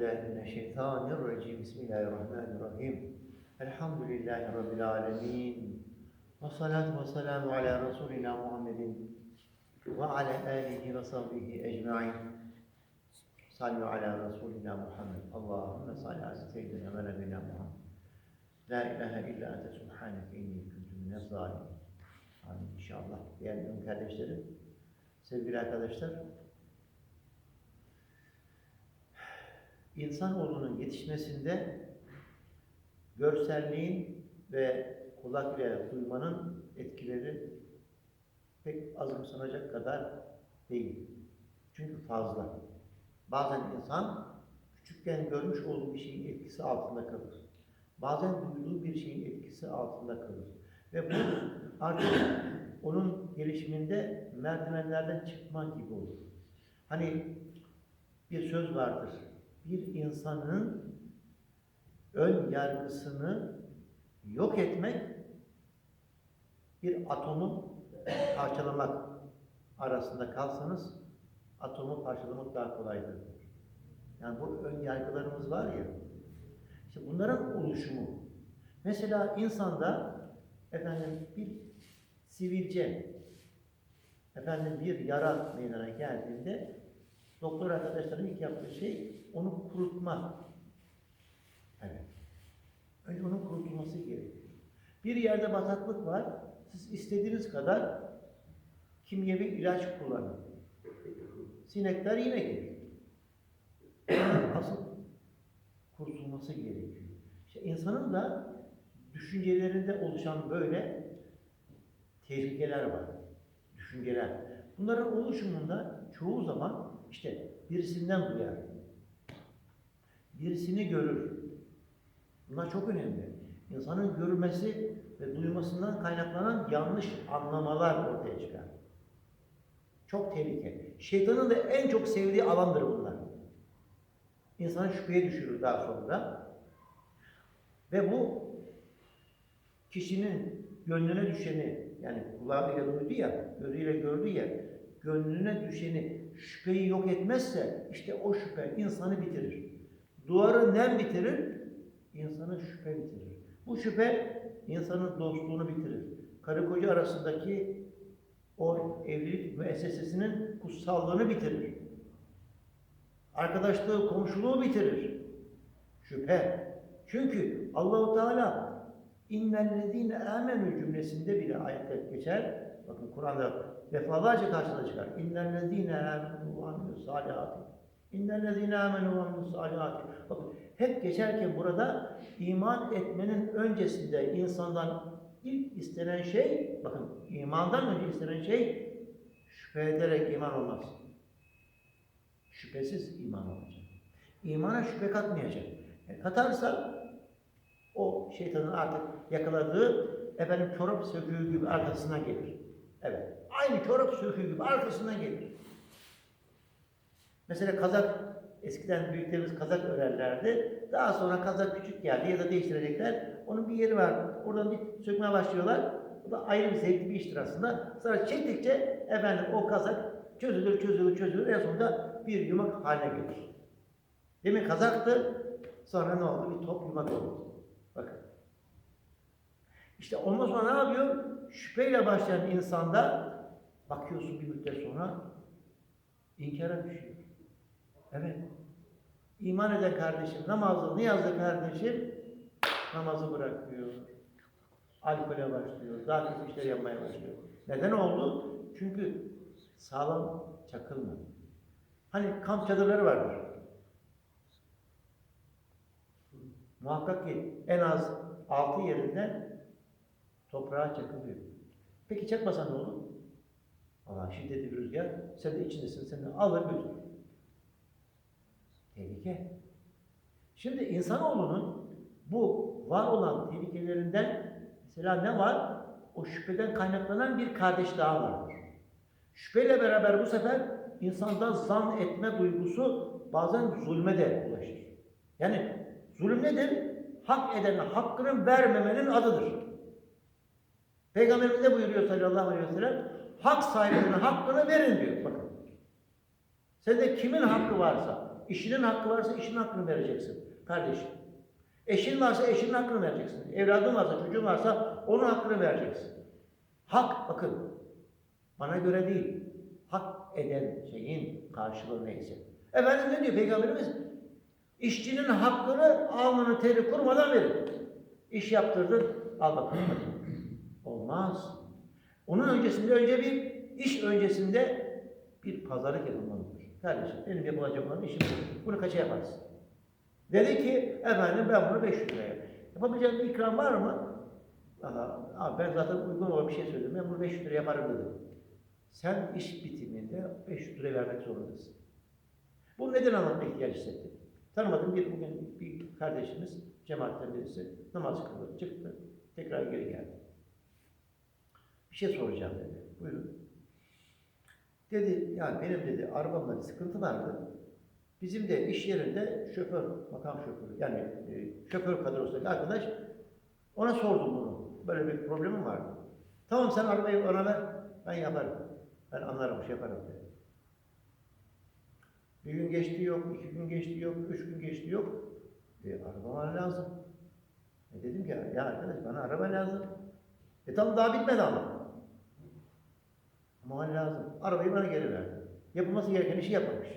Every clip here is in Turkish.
billahi mineşşeytanirracim. Bismillahirrahmanirrahim. Elhamdülillahi Rabbil alemin. Ve salatu ve selamu ala Resulina Muhammedin ve ala alihi ve sahbihi ecma'in. Sallu ala Resulina Muhammed. Allahümme salli ala seyyidina ve nebina Muhammed. La ilahe illa ente subhaneke inni kuntu minez zalimin. Amin inşallah. Değerli kardeşlerim, sevgili arkadaşlar, İnsanoğlunun yetişmesinde görselliğin ve kulak ile duymanın etkileri pek azımsanacak kadar değil. Çünkü fazla. Bazen insan küçükken görmüş olduğu bir şeyin etkisi altında kalır. Bazen duyduğu bir şeyin etkisi altında kalır. Ve bu artık onun gelişiminde merdivenlerden çıkma gibi olur. Hani bir söz vardır bir insanın ön yargısını yok etmek bir atomu parçalamak arasında kalsanız atomu parçalamak daha kolaydır. Yani bu ön yargılarımız var ya işte bunların oluşumu. Mesela insanda efendim bir sivilce efendim bir yara meydana geldiğinde doktor arkadaşların ilk yaptığı şey onu kurutma. Evet. Önce onun kurutulması gerekiyor. Bir yerde bataklık var. Siz istediğiniz kadar kimyevi ilaç kullanın. Sinekler yine gelir. Asıl kurtulması gerekiyor. İşte insanın da düşüncelerinde oluşan böyle tehlikeler var. Düşünceler. Bunların oluşumunda çoğu zaman işte birisinden duyar. Birisini görür. Bunlar çok önemli. İnsanın görmesi ve duymasından kaynaklanan yanlış anlamalar ortaya çıkar. Çok tehlikeli. Şeytanın da en çok sevdiği alandır bunlar. İnsanı şüpheye düşürür daha sonra. Ve bu kişinin gönlüne düşeni yani kulağıyla duydu ya, gözüyle gördü ya, gönlüne düşeni şüpheyi yok etmezse işte o şüphe insanı bitirir. Duvarı nem bitirir, insanı şüphe bitirir. Bu şüphe insanın dostluğunu bitirir. Karı koca arasındaki o evlilik müessesesinin kutsallığını bitirir. Arkadaşlığı, komşuluğu bitirir. Şüphe. Çünkü Allahu Teala innellezine amenu cümlesinde bile ayette geçer. Bakın Kur'an'da defalarca karşına çıkar. İnnellezine amenu ve amilus salihati. İnnellezine amenu ve amilus salihati. Bakın hep geçerken burada iman etmenin öncesinde insandan ilk istenen şey, bakın imandan önce istenen şey şüphe ederek iman olmaz. Şüphesiz iman olacak. İmana şüphe katmayacak. Yani katarsa o şeytanın artık yakaladığı efendim çorap söküğü gibi arkasına gelir. Evet. Aynı çorap söküğü gibi arkasına gelir. Mesela kazak eskiden büyüklerimiz kazak örerlerdi. Daha sonra kazak küçük geldi ya da değiştirecekler. Onun bir yeri var. Oradan bir sökmeye başlıyorlar. Bu da ayrı bir zevkli bir iştir aslında. Sonra çektikçe efendim o kazak çözülür, çözülür, çözülür. En sonunda bir yumak haline gelir. Demin kazaktı. Sonra ne oldu? Bir top yumak oldu. Bakın. İşte ondan sonra ne yapıyor? Şüpheyle başlayan insanda bakıyorsun bir müddet sonra inkara düşüyor. Evet. İman eden kardeşim, namazı, niyazlı kardeşim namazı bırakıyor. Alkole başlıyor, daha kötü işler yapmaya başlıyor. Neden oldu? Çünkü sağlam çakılmadı. Hani kamp çadırları vardır. Muhakkak ki en az altı yerinden toprağa çakılıyor. Peki çakmasa ne olur? Şiddetli bir rüzgar, sen de içindesin, seni alır götürür. Tehlike. Şimdi insanoğlunun bu var olan tehlikelerinden mesela ne var? O şüpheden kaynaklanan bir kardeş daha vardır. Şüpheyle beraber bu sefer insanda zan etme duygusu bazen zulme de ulaşır. Yani zulüm nedir? Hak edene hakkını vermemenin adıdır. Peygamberimiz de buyuruyor sallallahu aleyhi ve sellem hak sahibinin hakkını verin diyor. Bakın. Sende kimin hakkı varsa İşinin hakkı varsa işinin hakkını vereceksin kardeşim. Eşin varsa eşinin hakkını vereceksin. Evladın varsa, çocuğun varsa onun hakkını vereceksin. Hak, bakın, bana göre değil, hak eden şeyin karşılığı neyse. Efendim ne diyor Peygamberimiz? İşçinin hakkını alnının teri kurmadan verin. İş yaptırdın, al bakalım. Olmaz. Onun öncesinde önce bir, iş öncesinde bir pazarlık yapılmalıdır. Kardeşim benim yapılacak olan işim bu. Bunu kaça yaparsın? Dedi ki efendim ben bunu 500 liraya. Yapabileceğim bir ikram var mı? Aha, abi ben zaten uygun olan bir şey söyledim. Ben bunu 500 liraya yaparım dedim. Sen iş bitiminde 500 liraya vermek zorundasın. Bu neden anlatma ihtiyaç hissettim? Tanımadığım bir bugün bir kardeşimiz, cemaatten birisi namaz kıldı, çıktı, tekrar geri geldi. Bir şey soracağım dedi. Buyurun. Dedi, yani benim dedi arabamda bir sıkıntı vardı. Bizim de iş yerinde şoför, makam şoförü, yani e, şoför kadrosundaki arkadaş ona sordum bunu. Böyle bir problemim vardı. Tamam sen arabayı bana ver, ben yaparım. Ben anlarım, şey yaparım dedi. Bir gün geçti yok, iki gün geçti yok, üç gün geçti yok. E, araba bana lazım. E, dedim ki ya arkadaş bana araba lazım. E tamam daha bitmedi ama. Ama lazım. Arabayı bana geri verdi. Yapılması gereken işi yapmamış.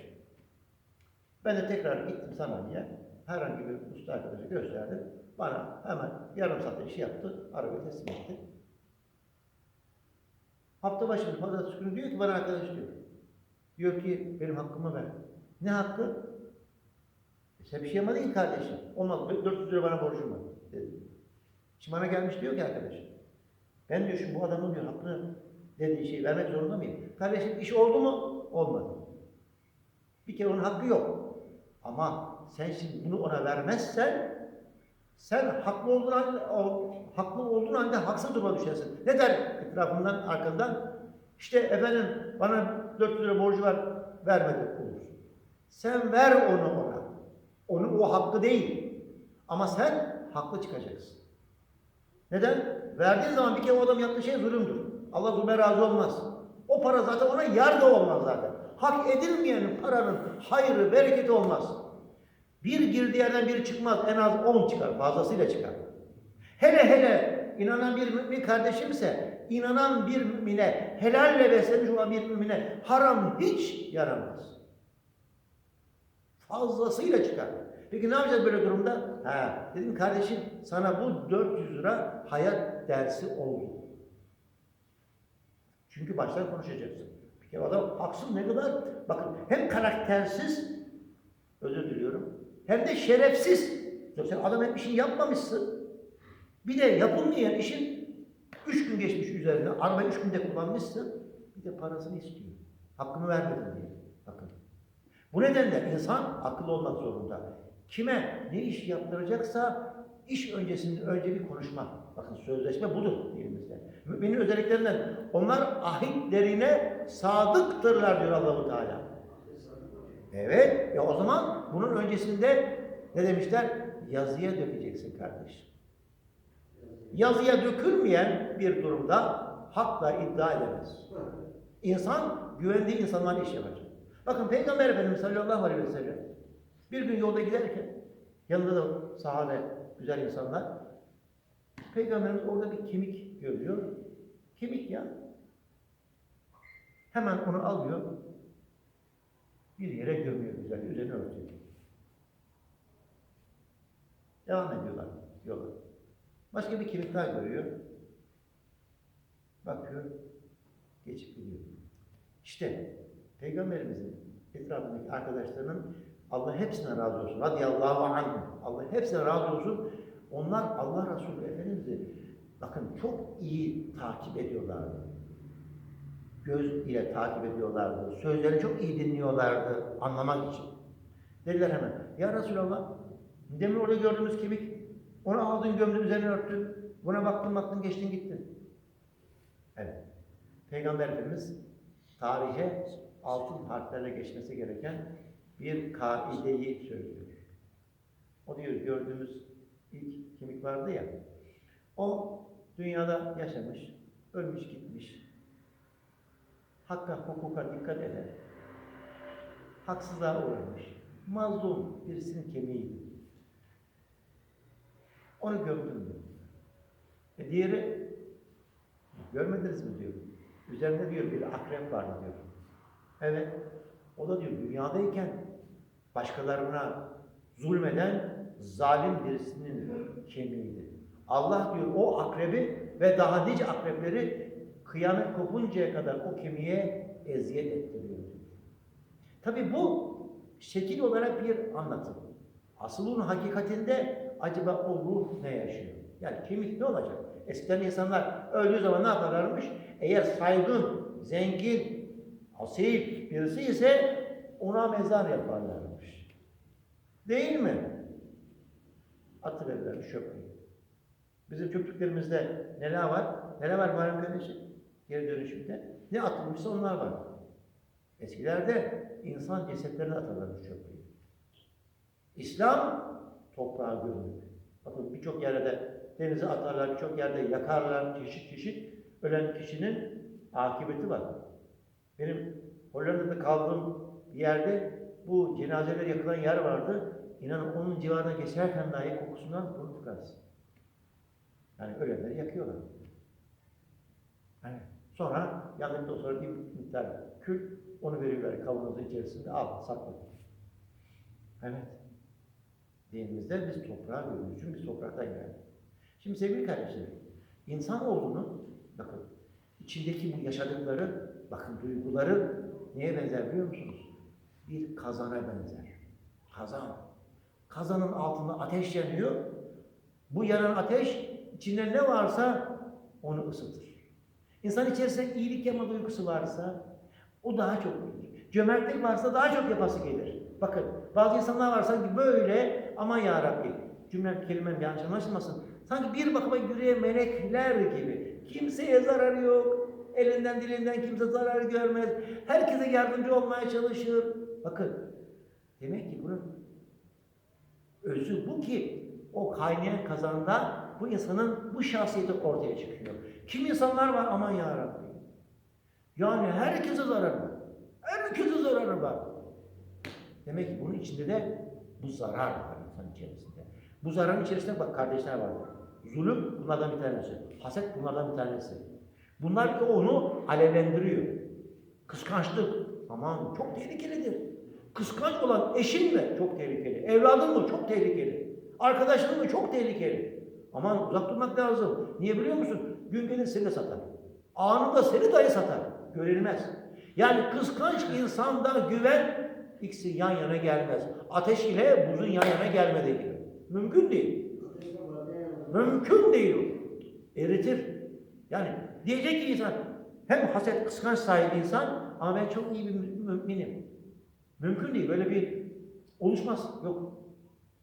Ben de tekrar gittim sanayiye. Herhangi bir usta arkadaşı gösterdim. Bana hemen yarım saatte işi yaptı. Arabayı teslim etti. Hafta başında pazartesi günü diyor ki bana arkadaş diyor. Diyor ki benim hakkımı ver. Ne hakkı? E sen bir şey yapmadın ki kardeşim. Olmaz 400 lira bana borcum var. Dedi. Şimdi bana gelmiş diyor ki arkadaş. Ben diyor şimdi bu adamın diyor hakkını dediği şeyi vermek zorunda mıyım? Kardeşim iş oldu mu? Olmadı. Bir kere onun hakkı yok. Ama sen şimdi bunu ona vermezsen sen haklı olduğun halde, haklı olduğun halde haksız duruma düşersin. Ne der etrafından, arkandan? İşte efendim bana 400 lira borcu var, vermedi olur. Sen ver onu ona. Onun o hakkı değil. Ama sen haklı çıkacaksın. Neden? Verdiğin zaman bir kere o adam yaptığı şey zulümdür. Allah zulme razı olmaz. O para zaten ona yar da olmaz zaten. Hak edilmeyen paranın hayrı, bereketi olmaz. Bir girdiği yerden biri çıkmaz. En az on çıkar. Fazlasıyla çıkar. Hele hele inanan bir mümin kardeşimse inanan bir mümine, helalle beslemiş olan bir mümine haram hiç yaramaz. Fazlasıyla çıkar. Peki ne yapacağız böyle durumda? Ha, dedim kardeşim sana bu 400 lira hayat dersi oldu. Çünkü baştan konuşacaksın. Bir kere adam haksız ne kadar? Bakın hem karaktersiz, özür diliyorum, hem de şerefsiz. Sen adam bir şey yapmamışsın. Bir de yapılmayan işin üç gün geçmiş üzerine, arabayı üç günde kullanmışsın, bir de parasını istiyor. Hakkımı vermedin diye. Bakın. Bu nedenle insan akıllı olmak zorunda. Kime ne iş yaptıracaksa iş öncesinde önce bir konuşma. Bakın sözleşme budur dilimizde. Müminin özelliklerinden onlar ahitlerine sadıktırlar diyor Allahu Teala. Evet, ya o zaman bunun öncesinde ne demişler? Yazıya dökeceksin kardeş. Yazıya dökülmeyen bir durumda hakla iddia edemez. İnsan güvendiği insanlarla iş yapacak. Bakın Peygamber Efendimiz sallallahu aleyhi ve sellem bir gün yolda giderken yanında da sahabe güzel insanlar Peygamberimiz orada bir kemik görüyor. Kemik ya. Hemen onu alıyor. Bir yere gömüyor güzel. Üzerine örtüyor. Devam ediyorlar yola. Başka bir kemik daha görüyor. Bakıyor. Geçip gidiyor. İşte Peygamberimizin etrafındaki arkadaşlarının Allah hepsine razı olsun. Radiyallahu anh. Allah hepsine razı olsun. Onlar Allah Resulü Efendimiz'i bakın çok iyi takip ediyorlardı. Göz ile takip ediyorlardı. Sözlerini çok iyi dinliyorlardı anlamak için. Dediler hemen, Ya Resulallah, demin orada gördüğümüz kemik, onu aldın gömdün üzerine örttün, buna baktın baktın geçtin gittin. Evet. Peygamber Efendimiz tarihe altın harflerle geçmesi gereken bir kaideyi söylüyor. O diyor gördüğümüz ilk kemik vardı ya, o dünyada yaşamış, ölmüş gitmiş, hakka hukuka dikkat eden, haksızlığa uğramış, Mazlum birisinin kemiğiydi. Onu gömdüm diyor. E diğeri görmediniz mi diyor. Üzerinde diyor bir akrep vardı diyor. Evet. O da diyor dünyadayken başkalarına zulmeden zalim birisinin kemiğiydi. Allah diyor o akrebi ve daha nice akrepleri kıyamet kopuncaya kadar o kemiğe eziyet ettiriyor. Tabi bu şekil olarak bir anlatım. Asıl hakikatinde acaba o ruh ne yaşıyor? Yani kemik ne olacak? Eskiden insanlar öldüğü zaman ne yaparlarmış? Eğer saygın, zengin, asil birisi ise ona mezar yaparlarmış. Değil mi? Atıverirler çöplüğü. Bizim çöplüklerimizde neler var? Neler var Muharrem kardeşim? Geri dönüşümde. Ne atılmışsa onlar var. Eskilerde insan cesetlerini atarlarmış çöplüğe. İslam toprağa gömülür. Bakın birçok yerde denize atarlar, birçok yerde yakarlar, çeşit çeşit ölen kişinin akıbeti var. Benim Hollanda'da kaldığım yerde bu cenazeler yakılan yer vardı. İnanın onun civarına geçerken dahi kokusundan burun tıkarsın. Yani ölenleri yakıyorlar. Yani sonra yandıktan sonra bir miktar kül onu veriyorlar kavanozun içerisinde al sakla. Evet. Dinimizde biz toprağa görüyoruz. Çünkü biz topraktan geldik. Şimdi sevgili kardeşlerim, insanoğlunun bakın içindeki bu yaşadıkları, bakın duyguları neye benzer biliyor musunuz? Bir kazana benzer. Kazan. Kazanın altında ateş yanıyor. Bu yanan ateş içinde ne varsa onu ısıtır. İnsan içerisinde iyilik yapma duygusu varsa o daha çok gelir. Cömertlik varsa daha çok yapası gelir. Bakın bazı insanlar var sanki böyle aman ya Rabbi cümlem kelimem yanlış anlaşılmasın. Sanki bir bakıma yüreğe melekler gibi. Kimseye zararı yok. Elinden dilinden kimse zarar görmez. Herkese yardımcı olmaya çalışır. Bakın demek ki bunun özü bu ki o kaynayan kazanda bu insanın bu şahsiyeti ortaya çıkıyor. Kim insanlar var aman ya Rabbi. Yani herkese zararı var. Herkese zararı var. Demek ki bunun içinde de bu zarar var insan içerisinde. Bu zararın içerisinde bak kardeşler var. Zulüm bunlardan bir tanesi. Haset bunlardan bir tanesi. Bunlar ki onu alevlendiriyor. Kıskançlık. Aman çok tehlikelidir. Kıskanç olan eşin mi? Çok tehlikeli. Evladın mı? Çok tehlikeli. Arkadaşın mı? Çok tehlikeli. Aman uzak durmak lazım. Niye biliyor musun? Gün gelir seni satar. Anında seni dahi satar. Görülmez. Yani kıskanç insanda güven ikisi yan yana gelmez. Ateş ile buzun yan yana gelmediği gibi. Mümkün değil. Mümkün değil. Eritir. Yani diyecek ki insan hem haset kıskanç sahibi insan ama ben çok iyi bir mü- müminim. Mümkün değil. Böyle bir oluşmaz. Yok.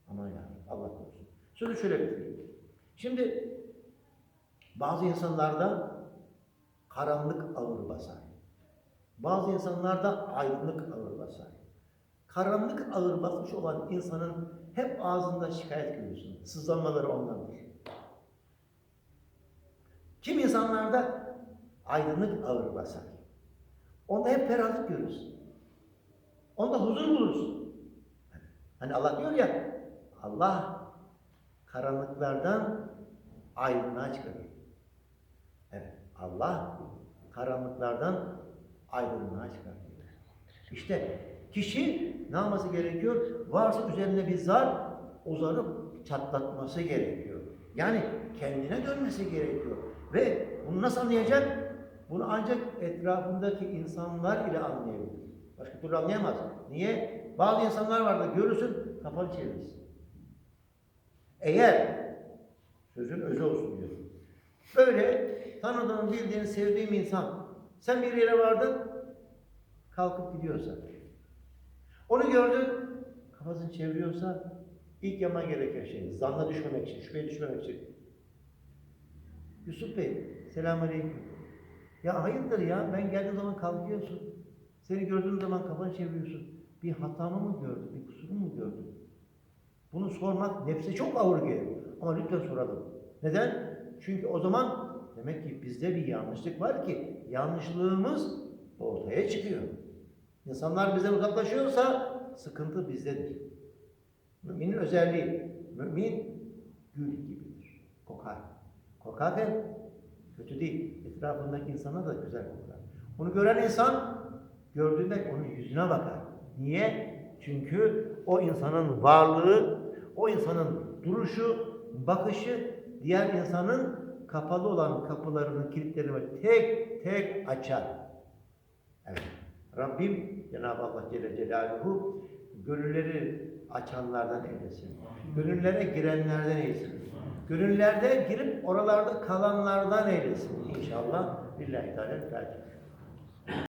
Aman ya Allah korusun. Sözü şöyle bitireyim. Şimdi bazı insanlarda karanlık ağır basar. Bazı insanlarda aydınlık ağır basar. Karanlık ağır basmış olan insanın hep ağzında şikayet görüyorsun. Sızlanmaları ondandır. Kim insanlarda aydınlık ağır basar. Onda hep ferahlık görürsün. Onda huzur bulursun. Hani Allah diyor ya, Allah karanlıklardan aydınlığa çıkarır. Evet, Allah karanlıklardan aydınlığa çıkarır. İşte kişi ne yapması gerekiyor? Varsa üzerinde bir zar, o zarı çatlatması gerekiyor. Yani kendine dönmesi gerekiyor. Ve bunu nasıl anlayacak? Bunu ancak etrafındaki insanlar ile anlayabilir. Başka türlü anlayamaz. Niye? Bazı insanlar vardır, görürsün, kafanı çevirirsin. Eğer, sözün özü olsun diyor. Böyle tanıdığın, bildiğin, sevdiğin insan, sen bir yere vardın, kalkıp gidiyorsa, onu gördün, kafasını çeviriyorsa, ilk yapman gereken şey, zanna düşmemek için, şüpheye düşmemek için. Yusuf Bey, selamünaleyküm. Ya hayırdır ya, ben geldiğim zaman kalkıyorsun. Seni gördüğüm zaman kafanı çeviriyorsun. Bir hatamı mı gördün, bir kusurumu mu gördün? Bunu sormak nefse çok ağır gelir. Ama lütfen soralım. Neden? Çünkü o zaman demek ki bizde bir yanlışlık var ki yanlışlığımız ortaya çıkıyor. İnsanlar bizden uzaklaşıyorsa sıkıntı bizdedir. Müminin özelliği, mümin gül gibidir. Kokar. Kokarken kötü değil. Etrafındaki insana da güzel kokar. Onu gören insan gördüğünde onun yüzüne bakar. Niye? Çünkü o insanın varlığı, o insanın duruşu, bakışı diğer insanın kapalı olan kapılarını, kilitlerini tek tek açar. Evet. Rabbim Cenab-ı Allah Celle Celaluhu gönülleri açanlardan eylesin. Gönüllere girenlerden eylesin. Gönüllerde girip oralarda kalanlardan eylesin inşallah. Lillahi Teala.